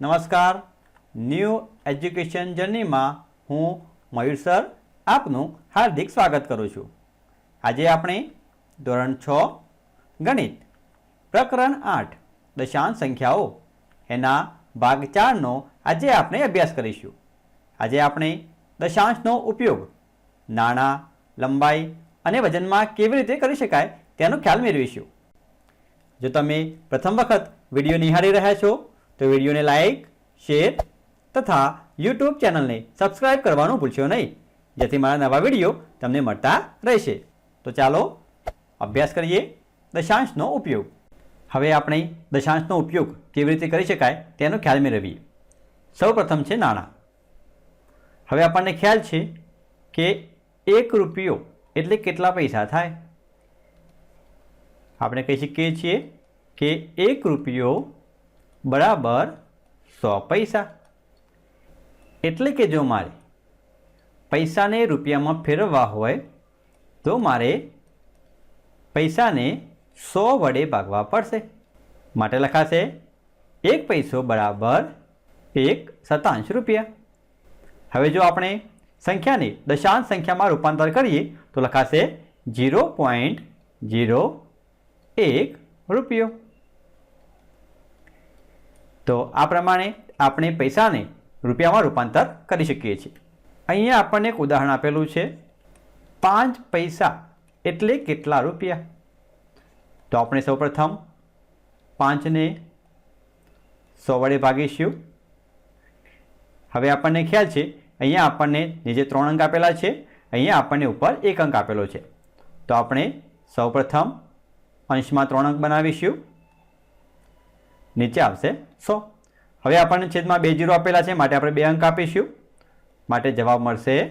નમસ્કાર. New education જર્નીમાં હું મયુર sir આપનું હાર્દિક સ્વાગત કરું છું. આજે આપણે ધોરણ છ, ગણિત, પ્રકરણ આઠ, દશાંશ સંખ્યાઓ, એના ભાગ ચારનો આજે આપણે અભ્યાસ કરીશું. આજે આપણે દશાંશનો ઉપયોગ નાણાં, લંબાઈ અને વજનમાં કેવી રીતે કરી શકાય તેનો ખ્યાલ મેળવીશું. જો તમે પ્રથમ વખત વીડિયો નિહાળી રહ્યા છો તો વિડીયોને લાઇક શેર તથા યુટ્યુબ ચેનલને સબસ્ક્રાઇબ કરવાનું ભૂલશો નહીં. જેથી મારા નવા વીડિયો તમને મળતા રહેશે. તો ચાલો અભ્યાસ કરીએ દશાંશનો ઉપયોગ. હવે આપણે દશાંશનો ઉપયોગ કેવી રીતે કરી શકાય તેનો ખ્યાલ મેળવીએ. સૌપ્રથમ છે નાણાં. હવે આપણને ખ્યાલ છે કે એક રૂપિયો એટલે કેટલા પૈસા થાય? આપણે કહી શકીએ છીએ કે એક રૂપિયો બરાબર સો પૈસા. એટલે કે જો મારે પૈસાને રૂપિયામાં ફેરવવા હોય, તો મારે પૈસાને સો વડે ભાગવા પડશે. માટે લખાશે એક પૈસો બરાબર એક સતાંશ રૂપિયા. હવે જો આપણે સંખ્યાને દશાંશ સંખ્યામાં રૂપાંતર કરીએ, તો લખાશે જીરો પોઈન્ટ જીરો એક રૂપિયો. તો આ પ્રમાણે આપણે પૈસાને રૂપિયામાં રૂપાંતર કરી શકીએ છીએ. અહીંયા આપણને એક ઉદાહરણ આપેલું છે. પાંચ પૈસા એટલે કેટલા રૂપિયા? તો આપણે સૌપ્રથમ પાંચને સો વડે ભાગીશું હવે આપણને ખ્યાલ છે, અહીંયા આપણને નીચે ત્રણ અંક આપેલા છે, અહીંયા આપણને ઉપર એક અંક આપેલો છે. તો આપણે સૌપ્રથમ અંશમાં ત્રણ અંક બનાવીશું. નીચે આવશે. સો હવે આપણને છેદમાં બે જીરો આપેલા છે, માટે આપણે બે અંક આપીશું. માટે જવાબ મળશે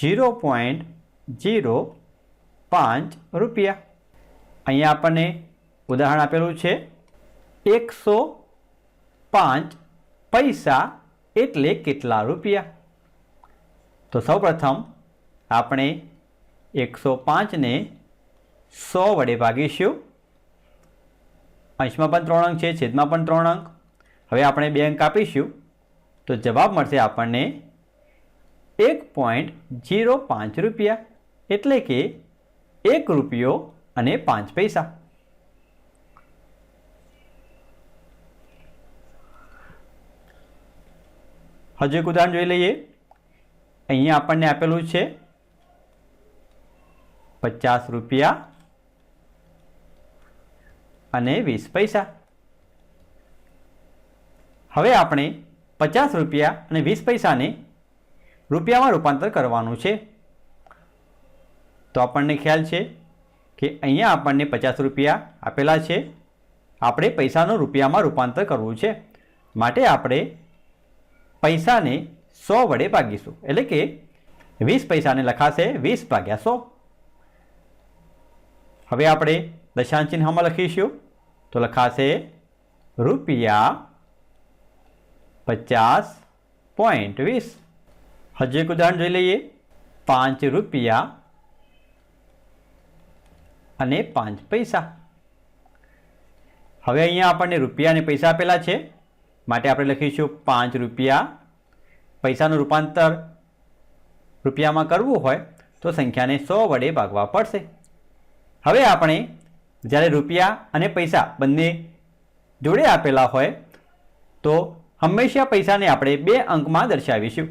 જીરો પોઈન્ટ જીરો પાંચ રૂપિયા. અહીંયા આપણને ઉદાહરણ આપેલું છે, એકસો પાંચ પૈસા એટલે કેટલા રૂપિયા? તો સૌપ્રથમ આપણે એકસો પાંચને સો વડે ભાગીશું. અંશમાં પણ ત્રણ અંક છે, છેદમાં પણ ત્રણ અંક. હવે આપણે બે અંક આપીશું. તો જવાબ મળશે આપણને એક પોઈન્ટ જીરો પાંચ રૂપિયા, એટલે કે એક રૂપિયો અને પાંચ પૈસા. હજુ એક ઉદાહરણ જોઈ લઈએ. અહીંયા આપણને આપેલું છે પચાસ રૂપિયા અને વીસ પૈસા. હવે આપણે પચાસ રૂપિયા અને વીસ પૈસાને રૂપિયામાં રૂપાંતર કરવાનું છે. તો આપણને ખ્યાલ છે કે અહીંયા આપણને પચાસ રૂપિયા આપેલા છે. આપણે પૈસાનું રૂપિયામાં રૂપાંતર કરવું છે. માટે આપણે પૈસાને સો વડે ભાગીશું. એટલે કે વીસ પૈસાને લખાશે વીસ ભાગ્યા સો. હવે આપણે દશાંશ ચિહ્નમાં લખીશું. તો લખાશે રૂપિયા પચાસ પોઈન્ટ વીસ હજુ એક ઉદાહરણ જોઈ લઈએ પાંચ રૂપિયા અને પાંચ પૈસા હવે અહીંયા આપણને રૂપિયા અને પૈસા આપેલા છે માટે આપણે લખીશું પાંચ રૂપિયા પૈસાનું રૂપાંતર રૂપિયામાં કરવું હોય તો સંખ્યાને સો વડે ભાગવા પડશે હવે આપણે જ્યારે રૂપિયા અને પૈસા બંને જોડે આપેલા હોય, તો હંમેશા પૈસાને આપણે બે અંકમાં દર્શાવીશું.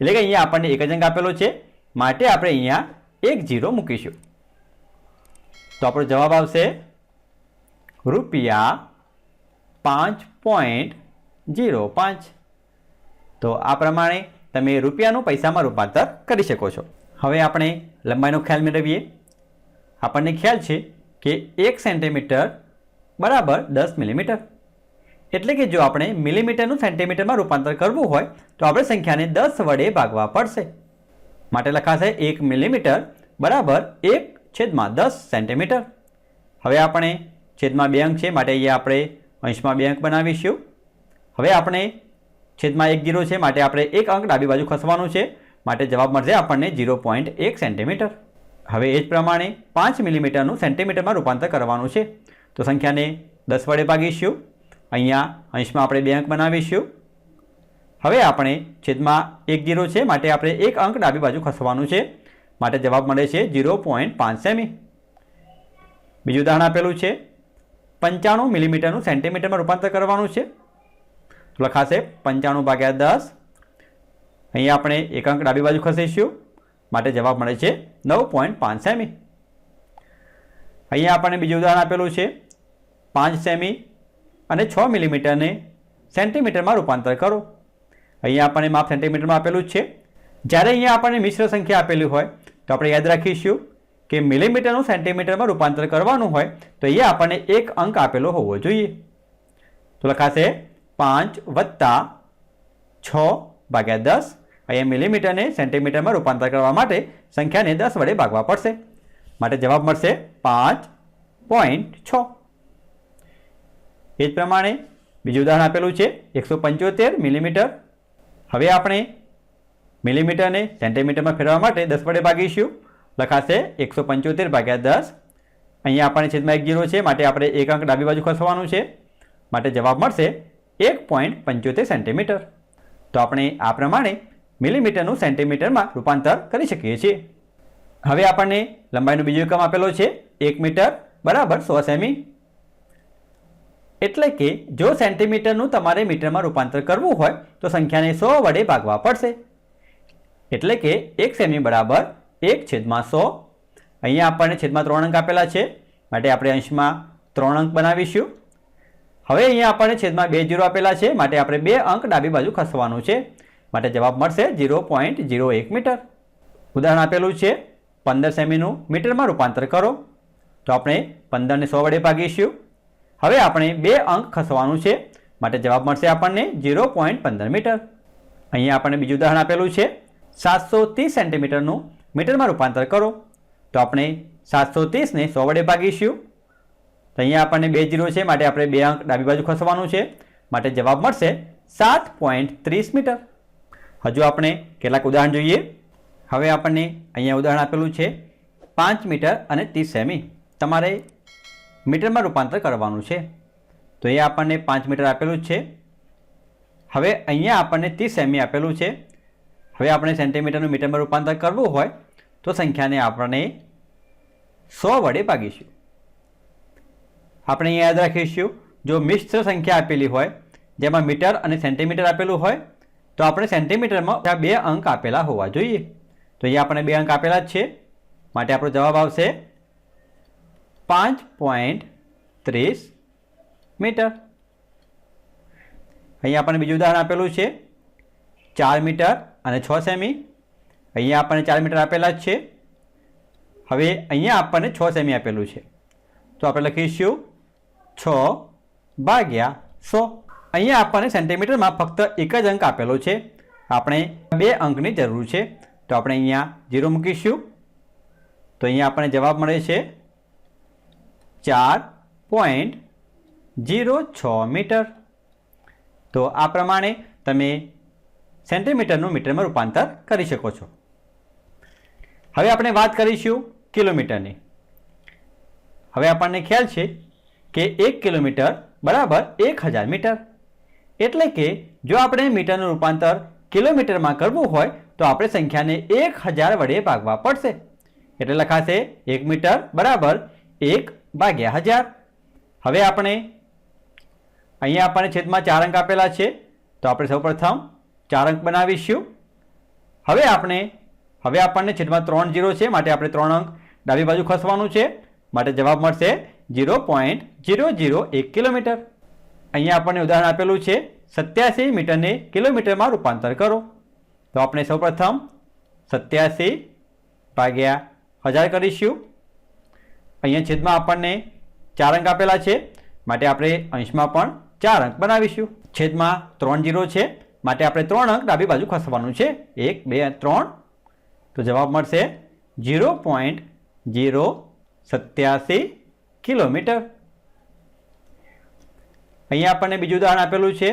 એટલે કે અહીંયા આપણને એક જ અંક આપેલો છે, માટે આપણે અહીંયા એક જીરો મૂકીશું. તો આપણો જવાબ આવશે, રૂપિયા પાંચ પોઈન્ટ જીરો પાંચ. તો આ પ્રમાણે તમે રૂપિયાનું પૈસામાં રૂપાંતર કરી શકો છો. હવે આપણે લંબાઈનો ખ્યાલ મેળવીએ. આપણને ખ્યાલ છે કે એક સેન્ટીમીટર બરાબર દસ મિલીમીટર. એટલે કે જો આપણે મિલીમીટરનું સેન્ટીમીટરમાં રૂપાંતર કરવું હોય, તો આપણે સંખ્યાને દસ વડે ભાગવા પડશે. માટે લખાશે એક મિલીમીટર બરાબર એક છેદમાં દસ સેન્ટીમીટર. હવે આપણે છેદમાં બે અંક છે, માટે અહીંયા આપણે અંશમાં બે અંક બનાવીશું. હવે આપણે છેદમાં એક જીરો છે, માટે આપણે એક અંક ડાબી બાજુ ખસવાનું છે, માટે જવાબ મળશે આપણને જીરો પોઈન્ટ એક સેન્ટીમીટર. હવે એ જ પ્રમાણે પાંચ મિલીમીટરનું સેન્ટીમીટરમાં રૂપાંતર કરવાનું છે. તો સંખ્યાને દસ વડે ભાગીશું. અહીંયા અંશમાં આપણે બે અંક બનાવીશું. હવે આપણે છેદમાં એક જીરો છે, માટે આપણે એક અંક ડાબી બાજુ ખસવાનું છે. માટે જવાબ મળે છે જીરો પોઈન્ટ પાંચ સેમી. બીજું ઉદાહરણ આપેલું છે. પંચાણું મિલીમીટરનું સેન્ટીમીટરમાં રૂપાંતર કરવાનું છે. લખાશે પંચાણું ભાગ્યા દસ. અહીંયા આપણે એક અંક ડાબી બાજુ ખસીશું. માટે જવાબ મળે છે નવ પોઈન્ટ પાંચ સેમી. અહીંયા આપણને બીજું ઉદાહરણ આપેલું છે પાંચ સેમી અને છ મિલીમીટરને સેન્ટીમીટરમાં રૂપાંતર કરો. અહીંયા આપણને માપ સેન્ટીમીટરમાં આપેલું જ છે. જ્યારે અહીંયા આપણને મિશ્ર સંખ્યા આપેલી હોય, તો આપણે યાદ રાખીશું કે મિલીમીટરનું સેન્ટીમીટરમાં રૂપાંતર કરવાનું હોય, તો અહીંયા આપણને એક અંક આપેલો હોવો જોઈએ. તો લખાશે પાંચ વત્તા છ ભાગ્યા દસ. અહીંયા મિલીમીટરને સેન્ટીમીટરમાં રૂપાંતર કરવા માટે સંખ્યાને દસ વડે ભાગવા પડશે. માટે જવાબ મળશે પાંચ પોઈન્ટ છ. એ જ પ્રમાણે બીજું ઉદાહરણ આપેલું છે એકસો પંચોતેર મિલીમીટર. હવે આપણે મિલીમીટરને સેન્ટીમીટરમાં ફેરવવા માટે દસ વડે ભાગીશું. લખાશે એકસો પંચોતેર ભાગ્યા દસ. અહીંયા આપણને છેદમાં એક જીરો છે, માટે આપણે એક અંક ડાબી બાજુ ખસવાનું છે. માટે જવાબ મળશે એક પોઈન્ટ પંચોતેર સેન્ટીમીટર તો આપણે આ પ્રમાણે મિલીમીટરનું સેન્ટીમીટરમાં રૂપાંતર કરી શકીએ છીએ. હવે આપણને લંબાઈનો બીજો એકમ આપેલો છે, એક મીટર બરાબર સો સેમી. એટલે કે જો સેન્ટીમીટરનું તમારે મીટરમાં રૂપાંતર કરવું હોય, તો સંખ્યાને સો વડે ભાગવા પડશે. એટલે કે એક સેમી બરાબર એક છેદમાં સો. અહીંયા આપણને છેદમાં ત્રણ અંક આપેલા છે, માટે આપણે અંશમાં ત્રણ અંક બનાવીશું. હવે અહીંયા આપણને છેદમાં બે જીરો આપેલા છે, માટે આપણે બે અંક ડાબી બાજુ ખસવાનું છે. માટે જવાબ મળશે જીરો પોઈન્ટ ઝીરો એક મીટર. ઉદાહરણ આપેલું છે, પંદર સેમીનું મીટરમાં રૂપાંતર કરો. તો આપણે પંદરને સો વડે ભાગીશું. હવે આપણે બે અંક ખસવાનું છે, માટે જવાબ મળશે આપણને જીરો પોઈન્ટ પંદર મીટર. અહીંયા આપણને બીજું ઉદાહરણ આપેલું છે, સાતસો ત્રીસ સેન્ટીમીટરનું મીટરમાં રૂપાંતર કરો. તો આપણે સાતસો ત્રીસને સો વડે ભાગીશું. તો અહીંયા આપણને બે જીરો છે, માટે આપણે બે અંક ડાબી બાજુ ખસવાનું છે, માટે જવાબ મળશે સાત પોઈન્ટ ત્રીસ મીટર. હજુ આપણે કેટલાક ઉદાહરણ જોઈએ. હવે આપણને અહીંયા ઉદાહરણ આપેલું છે પાંચ મીટર અને ત્રીસ સેમી. તમારે મીટરમાં રૂપાંતર કરવાનું છે. તો એ આપણને પાંચ મીટર આપેલું છે. હવે અહીંયા આપણને ત્રીસ સેમી આપેલું છે. હવે આપણે સેન્ટીમીટરનું મીટરમાં રૂપાંતર કરવું હોય તો સંખ્યાને આપણે સો વડે ભાગીશું. આપણે યાદ રાખીશું, જો મિશ્ર સંખ્યા આપેલી હોય, જેમાં મીટર અને સેન્ટીમીટર આપેલું હોય તો આપણે સેન્ટીમીટરમાં ત્યાં બે અંક આપેલા હોવા જોઈએ. તો અહીંયા આપણે બે અંક આપેલા જ છે. માટે આપણો જવાબ આવશે પાંચ પોઈન્ટ ત્રીસ મીટર. અહીંયા આપણને બીજું ઉદાહરણ આપેલું છે ચાર મીટર અને છ સેમી. અહીંયા આપણને ચાર મીટર આપેલા જ છે. હવે અહીંયા આપણને છ સેમી આપેલું છે. તો આપણે લખીશું છ ભાગ્યા સો. અહીંયા આપણને સેન્ટીમીટરમાં ફક્ત એક જ અંક આપેલો છે. આપણે બે અંકની જરૂર છે. તો આપણે અહીંયા ઝીરો મૂકીશું. તો અહીંયા આપણને જવાબ મળે છે ચાર પોઈન્ટ જીરો છ મીટર. તો આ પ્રમાણે તમે સેન્ટીમીટરનું મીટરમાં રૂપાંતર કરી શકો છો. હવે આપણે વાત કરીશું કિલોમીટરની. હવે આપણને ખ્યાલ છે કે એક કિલોમીટર બરાબર એક હજાર મીટર. એટલે કે જો આપણે મીટરનું રૂપાંતર કિલોમીટરમાં કરવું હોય, તો આપણે સંખ્યાને એક હજાર વડે ભાગવા પડશે. એટલે લખાશે એક મીટર બરાબર એક ભાગ્યા હજાર. હવે આપણે અહીંયા આપણને છેદમાં ચાર અંક આપેલા છે, તો આપણે સૌપ્રથમ ચાર અંક બનાવીશું. હવે આપણે, હવે આપણને છેદમાં ત્રણ જીરો છે, માટે આપણે ત્રણ અંક ડાબી બાજુ ખસવાનું છે, માટે જવાબ મળશે જીરો પોઈન્ટ જીરો જીરો એક કિલોમીટર. અહીંયા આપણને ઉદાહરણ આપેલું છે, સત્યાસી મીટરને કિલોમીટરમાં રૂપાંતર કરો. તો આપણે સૌપ્રથમ સત્યાસી ભાગ્યા હજાર કરીશું. અહીંયા છેદમાં આપણને ચાર અંક આપેલા છે, માટે આપણે અંશમાં પણ ચાર અંક બનાવીશું. છેદમાં ત્રણ જીરો છે, માટે આપણે ત્રણ અંક ડાબી બાજુ ખસવાનું છે. એક, બે, ત્રણ. તો જવાબ મળશે જીરો પોઈન્ટ જીરો સત્યાસી કિલોમીટર. અહીંયા આપણને બીજું ઉદાહરણ આપેલું છે.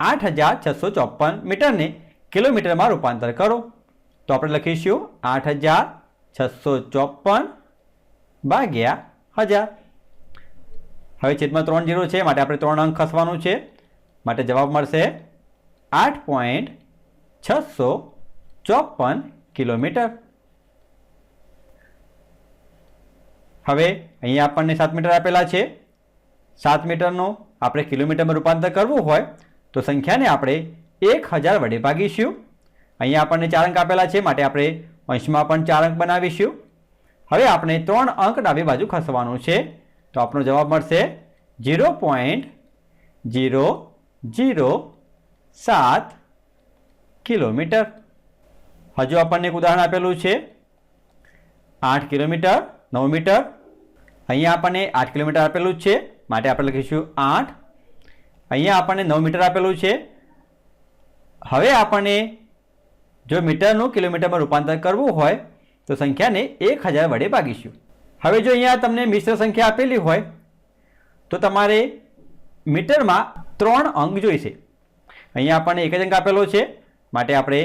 આઠ હજાર છસો ચોપન મીટરને કિલોમીટરમાં રૂપાંતર કરો. તો આપણે લખીશું આઠ હજાર છસો ચોપન ભાગ્યા હજાર. હવે છેદમાં ત્રણ જીરો છે, માટે આપણે ત્રણ અંક ખસવાનું છે. માટે જવાબ મળશે આઠ પોઈન્ટ છસો ચોપન કિલોમીટર. હવે અહીંયા આપણને સાત મીટર આપેલા છે. સાત મીટરનું આપણે કિલોમીટરમાં રૂપાંતર કરવું હોય, તો સંખ્યાને આપણે એક હજાર વડે ભાગીશું. અહીંયા આપણને ચાર અંક આપેલા છે, માટે આપણે અંશમાં પણ ચાર અંક બનાવીશું. હવે આપણે ત્રણ અંક ડાબી બાજુ ખસવાનું છે, તો આપણો જવાબ મળશે જીરો પોઈન્ટ જીરો જીરો સાત કિલોમીટર. હજુ આપણને એક ઉદાહરણ આપેલું છે, આઠ કિલોમીટર, નવ મીટર. અહીંયા આપણને આઠ કિલોમીટર આપેલું છે. માટે આપણે લખીશું આઠ. અહીંયા આપણને નવ મીટર આપેલું છે. હવે આપણને જો મીટરનું કિલોમીટરમાં રૂપાંતર કરવું હોય, તો સંખ્યાને એક હજાર વડે ભાગીશું. હવે જો અહીંયા તમને મિશ્ર સંખ્યા આપેલી હોય, તો તમારે મીટરમાં ત્રણ અંક જોઈશે. અહીંયા આપણને એક જ અંક આપેલો છે. માટે આપણે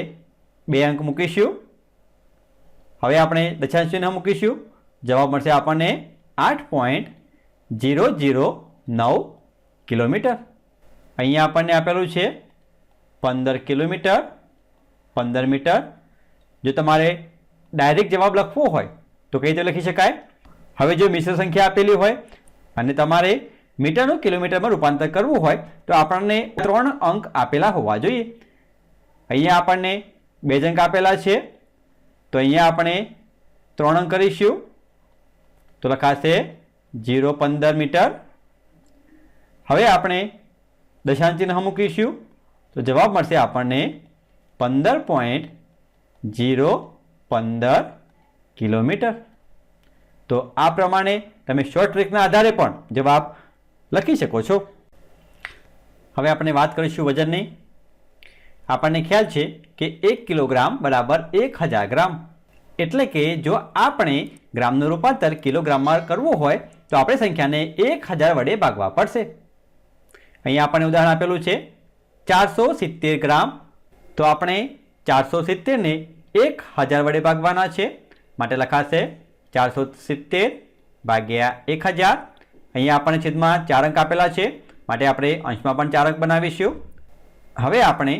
બે અંક મૂકીશું. હવે આપણે દશાંશ ચિહ્ન મૂકીશું. જવાબ મળશે આપણને આઠ પોઈન્ટ જીરો જીરો નવ કિલોમીટર. અહીંયા આપણને આપેલું છે પંદર કિલોમીટર, પંદર મીટર. જો તમારે ડાયરેક્ટ જવાબ લખવો હોય, તો કઈ રીતે લખી શકાય? હવે જો મિશ્ર સંખ્યા આપેલી હોય અને તમારે મીટરનું કિલોમીટરમાં રૂપાંતર કરવું હોય, તો આપણને ત્રણ અંક આપેલા હોવા જોઈએ. અહીંયા આપણને બે જ અંક આપેલા છે. તો અહીંયા આપણે ત્રણ અંક કરીશું. તો લખાશે જીરો પંદર મીટર. હવે આપણે દશાંશ ચિહ્ન મૂકીશું. તો જવાબ મળશે આપણને પંદર પોઈન્ટ જીરો પંદર કિલોમીટર. તો આ પ્રમાણે તમે શોર્ટ ટ્રીકના આધારે પણ જવાબ લખી શકો છો. હવે આપણે વાત કરીશું વજનની. આપણને ખ્યાલ છે કે એક કિલોગ્રામ બરાબર એક હજાર ગ્રામ. એટલે કે જો આપણે ગ્રામનું રૂપાંતર કિલોગ્રામમાં કરવું હોય તો આપણે સંખ્યાને એક હજાર વડે ભાગવા પડશે. અહીંયા આપણને ઉદાહરણ આપેલું છે, ચારસો સિત્તેર ગ્રામ. તો આપણે ચારસો સિત્તેરને એક હજાર વડે ભાગવાના છે. માટે લખાશે ચારસો સિત્તેર ભાગ્યા એક હજાર. અહીંયા આપણને છેદમાં ચાર અંક આપેલા છે. માટે આપણે અંશમાં પણ ચાર અંક બનાવીશું. હવે આપણે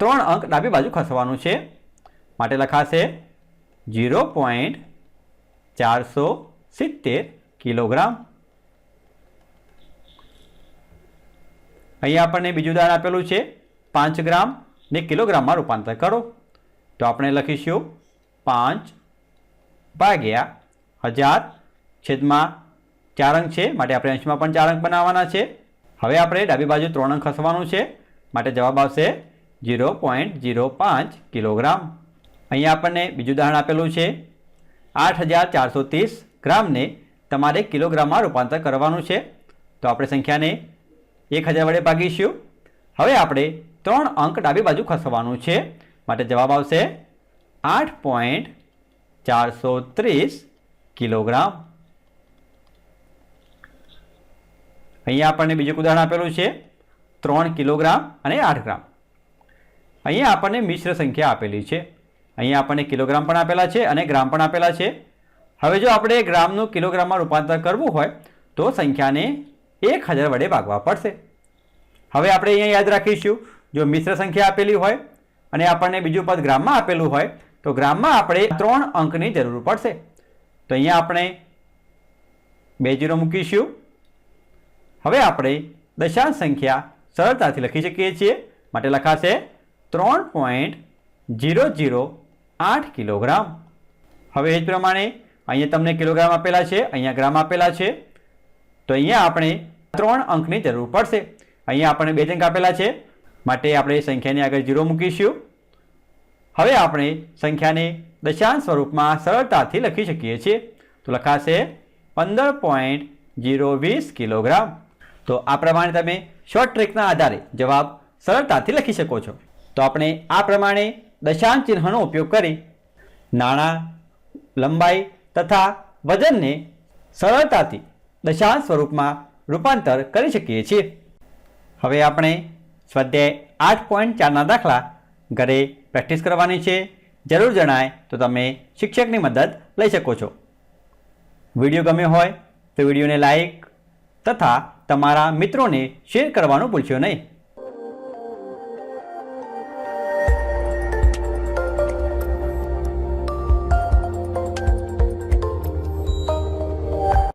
ત્રણ અંક ડાબી બાજુ ખસવાનું છે. માટે લખાશે જીરો પોઈન્ટ ચારસો સિત્તેર કિલોગ્રામ અહીંયા આપણને બીજું ઉદાહરણ આપેલું છે, પાંચ ગ્રામ ને કિલોગ્રામમાં રૂપાંતર કરો. તો આપણે લખીશું, પાંચ ભાગ્યા હજાર છેદમાં ચાર અંક છે, માટે આપણે અંશમાં પણ ચાર અંક બનાવવાના છે. હવે આપણે ડાબી બાજુ ત્રણ અંક ખસવાનું છે, માટે જવાબ આવશે જીરો પોઈન્ટ જીરો પાંચ કિલોગ્રામ. અહીંયા આપણને બીજું ઉદાહરણ આપેલું છે, આઠ હજાર ચારસો ત્રીસ ગ્રામને તમારે કિલોગ્રામમાં રૂપાંતર કરવાનું છે. તો આપણે સંખ્યાને એક હજાર વડે ભાગીશું. હવે આપણે ત્રણ અંક ડાબી બાજુ ખસવાનું છે. માટે જવાબ આવશે આઠ પોઈન્ટ ચારસો ત્રીસ કિલોગ્રામ. અહીંયા આપણને બીજું ઉદાહરણ આપેલું છે. ત્રણ કિલોગ્રામ અને આઠ ગ્રામ. અહીંયા આપણને મિશ્ર સંખ્યા આપેલી છે. અહીંયા આપણને કિલોગ્રામ પણ આપેલા છે અને ગ્રામ પણ આપેલા છે. હવે જો આપણે ગ્રામનું કિલોગ્રામમાં રૂપાંતર કરવું હોય, તો સંખ્યાને એક હજાર વડે ભાગવા પડશે. હવે આપણે અહીંયા યાદ રાખીશું, જો મિશ્ર સંખ્યા આપેલી હોય અને આપણને બીજું પદ ગ્રામમાં આપેલું હોય, તો ગ્રામમાં આપણે ત્રણ અંકની જરૂર પડશે. તો અહીંયા આપણે બે જીરો મૂકીશું. હવે આપણે દશાંશ સંખ્યા સરળતાથી લખી શકીએ છીએ. માટે લખાશે ત્રણ પોઈન્ટ જીરો જીરો આઠ કિલોગ્રામ. હવે એ જ પ્રમાણે અહીંયા તમને કિલોગ્રામ આપેલા છે, અહીંયા ગ્રામ આપેલા છે. તો અહીંયા આપણે ત્રણ અંકની જરૂર પડશે. અહીંયા આપણને બે અંક આપેલા છે. માટે આપણે સંખ્યાની આગળ જીરો મૂકીશું. હવે આપણે સંખ્યાને દશાંશ સ્વરૂપમાં સરળતાથી લખી શકીએ છીએ. તો લખાશે પંદર પોઈન્ટ જીરો વીસ કિલોગ્રામ. તો આ પ્રમાણે તમે શોર્ટ ટ્રીકના આધારે જવાબ સરળતાથી લખી શકો છો. તો આપણે આ પ્રમાણે દશાંશ ચિહ્નનો ઉપયોગ કરી નાણાં, લંબાઈ તથા વજનને સરળતાથી દશાંશ સ્વરૂપમાં રૂપાંતર કરી શકીએ છીએ. હવે આપણે સ્વાધ્યાય આઠ પોઈન્ટ ચારના દાખલા ઘરે પ્રેક્ટિસ કરવાની છે. જરૂર જણાય તો તમે શિક્ષકની મદદ લઈ શકો છો. વીડિયો ગમ્યો હોય તો વિડીયોને લાઈક તથા તમારા મિત્રોને શેર કરવાનું ભૂલશો નહીં.